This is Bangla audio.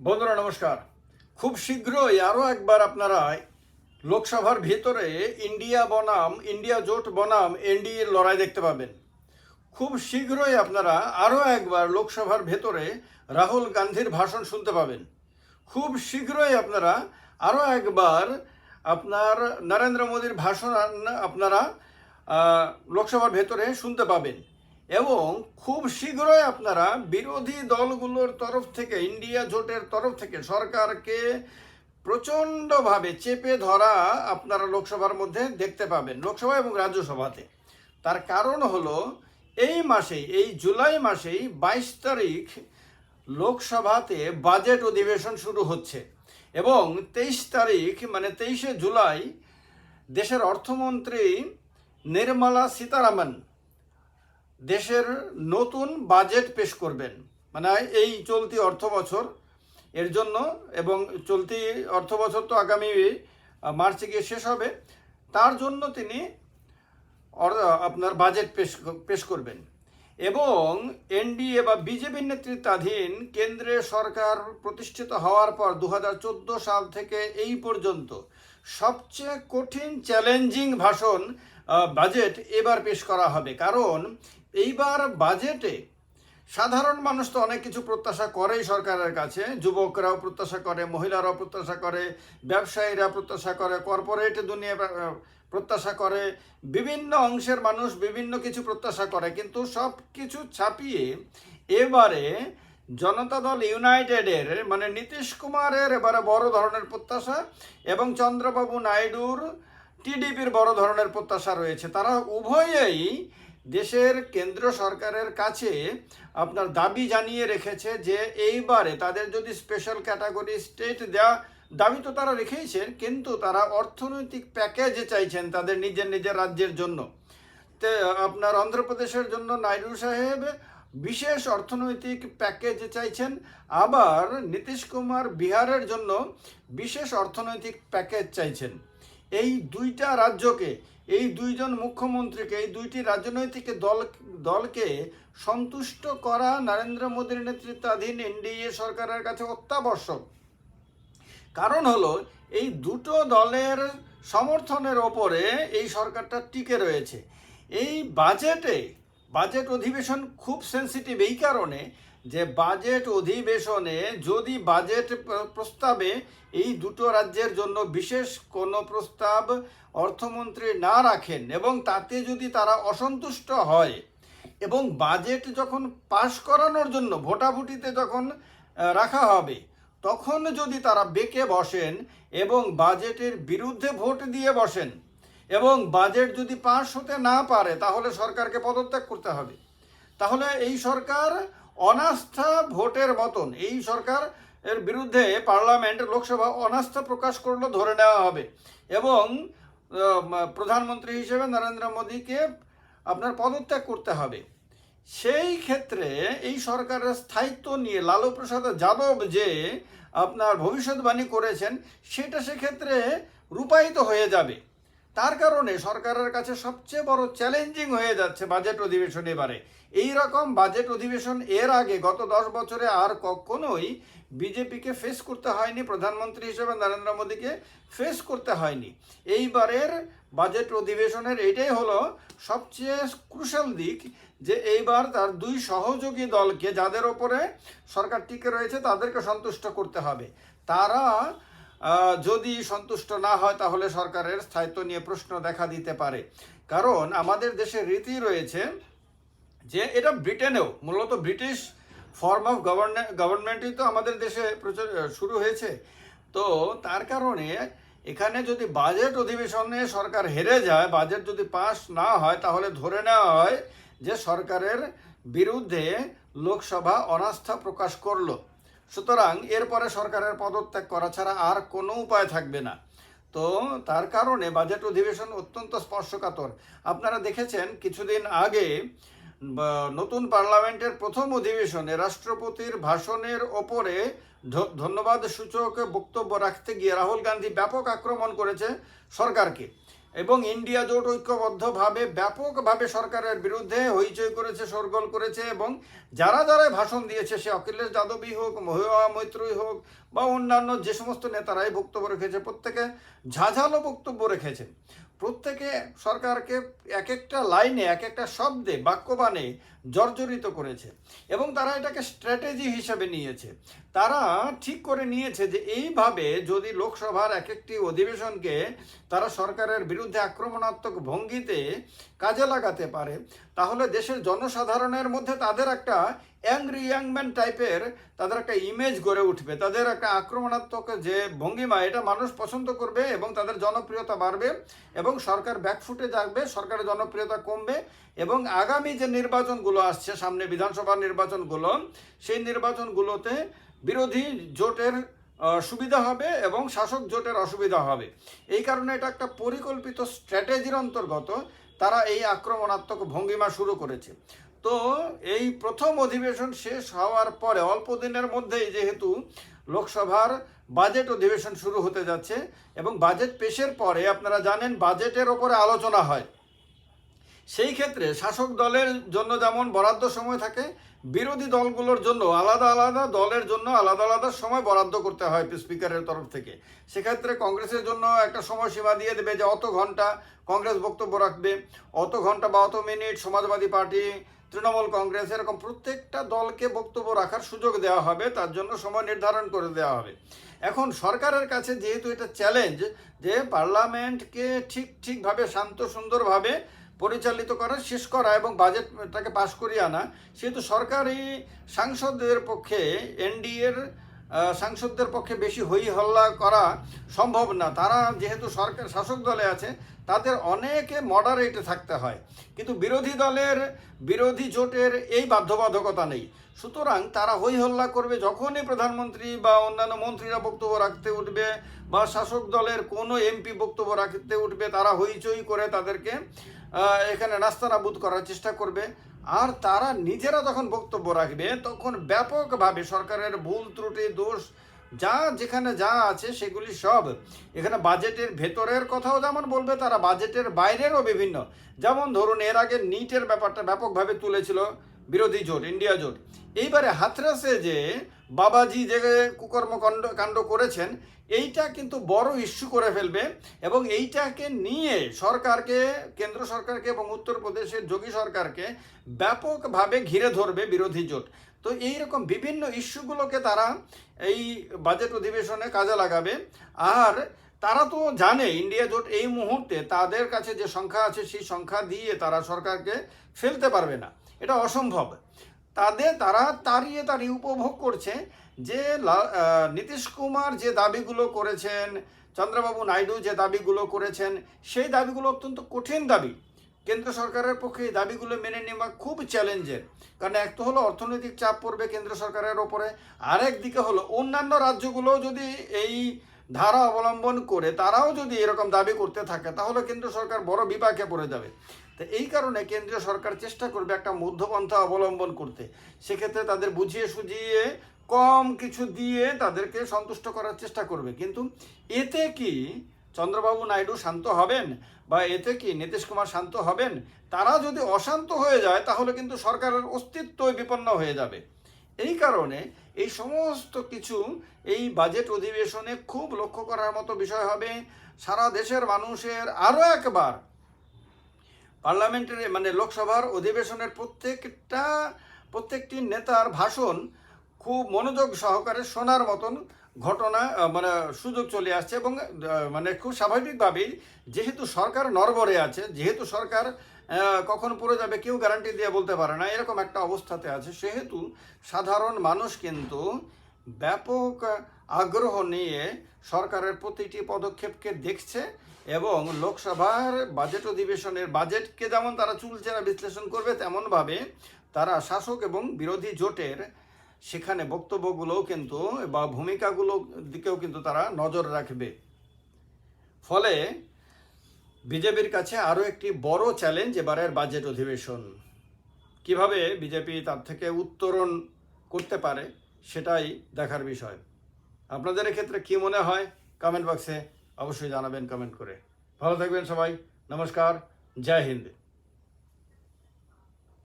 বন্ধুরা, নমস্কার। খুব শীঘ্রই আরও একবার আপনারা লোকসভার ভিতরে ইন্ডিয়া বনাম, ইন্ডিয়া জোট বনাম, এনডিএর লড়াই দেখতে পাবেন। খুব শীঘ্রই আপনারা আরও একবার লোকসভার ভেতরে রাহুল গান্ধীর ভাষণ শুনতে পাবেন। খুব শীঘ্রই আপনারা আরও একবার আপনার নরেন্দ্র মোদীর ভাষণ আপনারা লোকসভার ভেতরে শুনতে পাবেন। এবং খুব শীঘ্রই আপনারা বিরোধী দলগুলোর তরফ থেকে, ইন্ডিয়া জোটের তরফ থেকে সরকারকে প্রচণ্ডভাবে চেপে ধরা আপনারা লোকসভার মধ্যে দেখতে পাবেন, লোকসভা এবং রাজ্যসভাতে। তার কারণ হলো, এই মাসেই, এই জুলাই মাসেই বাইশ তারিখ লোকসভাতে বাজেট অধিবেশন শুরু হচ্ছে এবং তেইশ তারিখ মানে তেইশে জুলাই দেশের অর্থমন্ত্রী নির্মলা সীতারামন দেশের নতুন বাজেট পেশ করবেন। মানে এই চলতি অর্থ বছর এর জন্য এবং চলতি অর্থ বছর তো আগামী মার্চে গিয়ে শেষ হবে, তার জন্য তিনি আপনার বাজেট পেশ পেশ করবেন। এবং এনডিএ বা বিজেপির নেতৃত্বাধীন কেন্দ্রে সরকার প্রতিষ্ঠিত হওয়ার পর দু হাজার চোদ্দ সাল থেকে এই পর্যন্ত সবচেয়ে কঠিন চ্যালেঞ্জিং ভাষণ বাজেট এবার পেশ করা হবে। কারণ এইবার বাজেটে সাধারণ মানুষ তো অনেক কিছু প্রত্যাশা করেই সরকারের কাছে, যুবকরাও প্রত্যাশা করে, মহিলারাও প্রত্যাশা করে, ব্যবসায়ীরা প্রত্যাশা করে কর্পোরেট দুনিয়া প্রত্যাশা করে, বিভিন্ন অংশের মানুষ বিভিন্ন কিছু প্রত্যাশা করে, কিন্তু সব কিছু ছাপিয়ে এবারে জনতা দল ইউনাইটেডের মানে নীতিশ কুমারের এবারে বড় ধরনের প্রত্যাশা এবং চন্দ্রবাবু নাইডুর টিডিপির বড় ধরনের প্রত্যাশা রয়েছে। তারা উভয়েই দেশের কেন্দ্র সরকারের কাছে আপনার দাবি জানিয়ে রেখেছে যে এইবারে তাদের যদি স্পেশাল ক্যাটাগরি স্টেট দেওয়া দাবি তো তারা রেখেইছেন, কিন্তু তারা অর্থনৈতিক প্যাকেজ চাইছেন তাদের নিজের নিজের রাজ্যের জন্য। আপনার অন্ধ্রপ্রদেশের জন্য নাইডু সাহেব বিশেষ অর্থনৈতিক প্যাকেজ চাইছেন, আবার নীতিশ কুমার বিহারের জন্য বিশেষ অর্থনৈতিক প্যাকেজ চাইছেন। এই দুইটা রাজ্যকে এই দুইজন মুখ্যমন্ত্রীকে, এই দুইটি রাজনৈতিক দল, দলকে সন্তুষ্ট করা নরেন্দ্র মোদীর নেতৃত্বাধীন এনডিএ সরকারের কাছে অত্যাবশ্যক। কারণ হলো, এই দুটো দলের সমর্থনের ওপরে এই সরকারটা টিকে রয়েছে। এই বাজেটে, বাজেট অধিবেশন খুব সেন্সিটিভ এই কারণে যে বাজেট অধিবেশনে যদি বাজেট প্রস্তাবে এই দুটো রাজ্যের জন্য বিশেষ কোনো প্রস্তাব অর্থমন্ত্রী না রাখেন এবং তাতে যদি তারা অসন্তুষ্ট হয় এবং বাজেট যখন পাশ করানোর জন্য ভোটাভুটিতে যখন রাখা হবে, তখন যদি তারা বেঁকে বসেন এবং বাজেটের বিরুদ্ধে ভোট দিয়ে বসেন এবং বাজেট যদি পাশ হতে না পারে, তাহলে সরকারকে পদত্যাগ করতে হবে। তাহলে এই সরকার অনাস্থা ভোটের মতন। এই সরকার এর বিরুদ্ধে পার্লামেন্ট লোকসভা অনাস্থা প্রকাশ করলে, ধরে নেওয়া হবে। এবং প্রধানমন্ত্রী হিসেবে নরেন্দ্র মোদীকে আপনার পদত্যাগ করতে হবে। সেই ক্ষেত্রে এই সরকারের স্থায়িত্ব নিয়ে লালু প্রসাদ যাদব যে আপনার ভবিষ্যৎবাণী করেছেন, সেটা সেক্ষেত্রে রূপায়িত হয়ে যাবে। তার কারণে সরকারের কাছে সবচেয়ে বড় চ্যালেঞ্জিং হয়ে যাচ্ছে বাজেট অধিবেশন এবারে। এই রকম বাজেট অধিবেশন এর আগে গত দশ বছরে আর কখনোই বিজেপিকে ফেস করতে হয়নি, প্রধানমন্ত্রী হিসেবে নরেন্দ্র মোদীকে ফেস করতে হয়নি। এইবারের বাজেট অধিবেশনের এটাই হলো সবচেয়ে ক্রুশাল দিক যে এইবার তার দুই সহযোগী দলকে, যাদের ওপরে সরকার টিকে রয়েছে, তাদেরকে সন্তুষ্ট করতে হবে। তারা যদি সন্তুষ্ট না হয় তাহলে সরকারের স্থায়িত্ব নিয়ে প্রশ্ন দেখা দিতে পারে। কারণ আমাদের দেশে রীতি রয়েছে যে এটা ব্রিটেনেও, মূলত ব্রিটিশ ফর্ম অফ গভর্নে গভর্নমেন্টই তো আমাদের দেশে শুরু হয়েছে। তো তার কারণে এখানে যদি বাজেট অধিবেশনে সরকার হেরে যায় বাজেট যদি পাস না হয়, তাহলে ধরে নেওয়া হয় যে সরকারের বিরুদ্ধে লোকসভা অনাস্থা প্রকাশ করল। সুতরাং এরপরে সরকারের পদত্যাগ করা ছাড়া আর কোনো উপায় থাকবে না। তো তার কারণে বাজেট অধিবেশন অত্যন্ত স্পর্শকাতর। আপনারা দেখেছেন, কিছুদিন আগে নতুন পার্লামেন্টের প্রথম অধিবেশনে রাষ্ট্রপতির ভাষণের ওপরে ধন্যবাদ সূচক বক্তব্য রাখতে গিয়ে রাহুল গান্ধী ব্যাপক আক্রমণ করেছে সরকারকে। এবং ইন্ডিয়া জোট ঐক্যবদ্ধভাবে, ব্যাপকভাবে সরকারের বিরুদ্ধে হইচই করেছে, সরগোল করেছে এবং যারা যারা ভাষণ দিয়েছে, সে অখিলেশ যাদবই হোক, মহিমা মৈত্রই হোক বা অন্যান্য যে সমস্ত নেতারাই বক্তব্য রেখেছে, প্রত্যেকে ঝাঝালো বক্তব্য রেখেছে। প্রত্যেকে সরকারকে এক একটা লাইনে, এক একটা শব্দে, বাক্যবাণে জর্জরিত করেছে এবং তারা এটাকে স্ট্র্যাটেজি হিসেবে নিয়েছে। তারা ঠিক করে নিয়েছে যে এইভাবে যদি লোকসভার এক একটি অধিবেশনকে তারা সরকারের বিরুদ্ধে আক্রমণাত্মক ভঙ্গিতে কাজে লাগাতে পারে, তাহলে দেশের জনসাধারণের মধ্যে তাদের একটা অ্যাংরি ইয়াংম্যান টাইপের তাদের একটা ইমেজ গড়ে উঠবে। তাদের একটা আক্রমণাত্মক যে ভঙ্গিমা, এটা মানুষ পছন্দ করবে এবং তাদের জনপ্রিয়তা বাড়বে এবং সরকার ব্যাকফুটে যাবে, সরকারের জনপ্রিয়তা কমবে এবং আগামী যে নির্বাচনগুলো আসছে, সামনে বিধানসভা নির্বাচনগুলো, সেই নির্বাচনগুলোতে বিরোধী জোটের সুবিধা হবে এবং শাসক জোটের অসুবিধা হবে। এই কারণে এটা একটা পরিকল্পিত স্ট্র্যাটেজির অন্তর্গত তারা এই আক্রমণাত্মক ভঙ্গিমা শুরু করেছে। তো এই প্রথম অধিবেশন শেষ হওয়ার পরে, অল্প দিনের মধ্যেই যেহেতু লোকসভার বাজেট অধিবেশন শুরু হতে যাচ্ছে এবং বাজেট পেশের পরে, আপনারা জানেন, বাজেটের ওপরে আলোচনা হয়। সেই ক্ষেত্রে শাসক দলের জন্য যেমন বরাদ্দ সময় থাকে, বিরোধী দলগুলোর জন্য আলাদা আলাদা দলের জন্য আলাদা আলাদা সময় বরাদ্দ করতে হয় স্পিকারের তরফ থেকে। সেক্ষেত্রে কংগ্রেসের জন্য একটা সময়সীমা দিয়ে দেবে যে অত ঘণ্টা কংগ্রেস বক্তব্য রাখবে, অত ঘণ্টা বা অত মিনিট সমাজবাদী পার্টি, তৃণমূল কংগ্রেস এরকম প্রত্যেকটা দলকে বক্তব্য রাখার সুযোগ দেওয়া হবে, তার জন্য সময় নির্ধারণ করে দেওয়া হবে। এখন সরকারের কাছে যেহেতু এটা চ্যালেঞ্জ যে পার্লামেন্টকে ঠিক ঠিকভাবে, শান্ত সুন্দরভাবে পরিচালিত করা, শেষ করা এবং বাজেটটাকে পাশ করিয়ে আনা। সেহেতু সরকারি সাংসদদের পক্ষে, এনডিএর সাংসদদের পক্ষে বেশি হই হল্লা করা সম্ভব না। তারা যেহেতু সরকার, শাসক দলে আছে, তাদের অনেকে মডারেটে থাকতে হয়। কিন্তু বিরোধী দলের বিরোধী জোটের এই বাধ্যবাধকতা নেই। সুতরাং তারা হই হল্লা করবে যখনই প্রধানমন্ত্রী বা অন্যান্য মন্ত্রীরা বক্তব্য রাখতে উঠবে বা শাসক দলের কোনো এমপি বক্তব্য রাখতে উঠবে, তারা হইচই করে তাদেরকে এখানে নাস্তানাবুদ করার চেষ্টা করবে। আর তারা নিজেরা যখন বক্তব্য রাখবে, তখন ব্যাপকভাবে সরকারের ভুল, ত্রুটি, দোষ, যা যেখানে যা আছে সেগুলি সব এখানে বাজেটের ভেতরের কথাও যেমন বলবে, তারা বাজেটের বাইরেরও বিভিন্ন। যেমন ধরুন, এর আগে নিটের ব্যাপারটা ব্যাপকভাবে তুলেছিল। বিরোধী জোট, ইন্ডিয়া জোট। এইবারে হাতরাসে যে বাবাজি যে কুকর্ম কাণ্ড করেছেন, এইটা কিন্তু বড় ইস্যু করে ফেলবে এবং এইটাকে নিয়ে সরকারকে, কেন্দ্র সরকারকে এবং উত্তরপ্রদেশের যোগী সরকারকে ব্যাপকভাবে ঘিরে ধরবে বিরোধী জোট। তো এইরকম বিভিন্ন ইস্যুগুলোকে তারা এই বাজেট অধিবেশনে কাজে লাগাবে। আর তারা তো জানে, ইন্ডিয়া জোট এই মুহূর্তে তাদের কাছে যে সংখ্যা আছে, সেই সংখ্যা দিয়ে তারা সরকারকে ফেলতে পারবে না। এটা অসম্ভব। তাদের তারা তাড়িয়ে তাড়িয়ে উপভোগ করছে যে নীতিশ কুমার যে দাবিগুলো করেছেন, চন্দ্রবাবু নাইডু যে দাবিগুলো করেছেন, সেই দাবিগুলো অত্যন্ত কঠিন দাবি। কেন্দ্র সরকারের পক্ষে এই দাবিগুলো মেনে নেওয়া খুব চ্যালেঞ্জের। কারণ এক তো হলো অর্থনৈতিক চাপ পড়বে কেন্দ্র সরকারের ওপরে, আরেক দিকে হলো অন্যান্য রাজ্যগুলো যদি এই ধারা অবলম্বন করে তারাও যদি এরকম দাবি করতে থাকে, তাহলে কেন্দ্র সরকার বড় বিপাকে পড়ে যাবে। তো এই কারণে কেন্দ্রীয় সরকার চেষ্টা করবে একটা মধ্যপন্থা অবলম্বন করতে। সেক্ষেত্রে তাদের বুঝিয়ে সুঝিয়ে কম কিছু দিয়ে তাদেরকে সন্তুষ্ট করার চেষ্টা করবে। কিন্তু এতে কি চন্দ্রবাবু নাইডু শান্ত হবেন? বা এতে কি নীতিশ কুমার শান্ত হবেন? তারা যদি অশান্ত হয়ে যায়, তাহলে কিন্তু সরকারের অস্তিত্বই বিপন্ন হয়ে যাবে। এই কারণে এই সমস্ত কিছু এই বাজেট অধিবেশনে খুব লক্ষ্য করার মতো বিষয় হবে। সারা দেশের মানুষের আরও একবার পার্লামেন্টের মানে লোকসভার অধিবেশনের প্রত্যেকটা, প্রত্যেকটি নেতার ভাষণ খুব মনোযোগ সহকারে শোনার মতন ঘটনা মানে সুযোগ চলে আসছে এবং মানে খুব স্বাভাবিকভাবেই যেহেতু সরকার নরবরে আছে, যেহেতু সরকার কখন পড়ে যাবে, কেউ গ্যারান্টি দিয়ে বলতে পারে না। এরকম একটা অবস্থাতে আছে। সেহেতু সাধারণ মানুষ কিন্তু ব্যাপক আগ্রহ নিয়ে সরকারের প্রতিটি পদক্ষেপকে দেখছে এবং লোকসভার বাজেট অধিবেশনের বাজেটকে যেমন তারা চুলচেরা বিশ্লেষণ করবে, তেমনভাবে তারা শাসক এবং বিরোধী জোটের সেখানে বক্তব্যগুলোও কিন্তু বা ভূমিকাগুলো দিকেও কিন্তু তারা নজর রাখবে। ফলে বিজেপির কাছে আরও একটি বড় চ্যালেঞ্জ এবারের বাজেট অধিবেশন। কীভাবে বিজেপি তার থেকে উত্তরণ করতে পারে সেটাই দেখার বিষয়। আপনাদের ক্ষেত্রে কি মনে হয়? কমেন্ট বক্সে অবশ্যই জানাবেন কমেন্ট করে। ভালো থাকবেন সবাই। নমস্কার। জয় হিন্দ।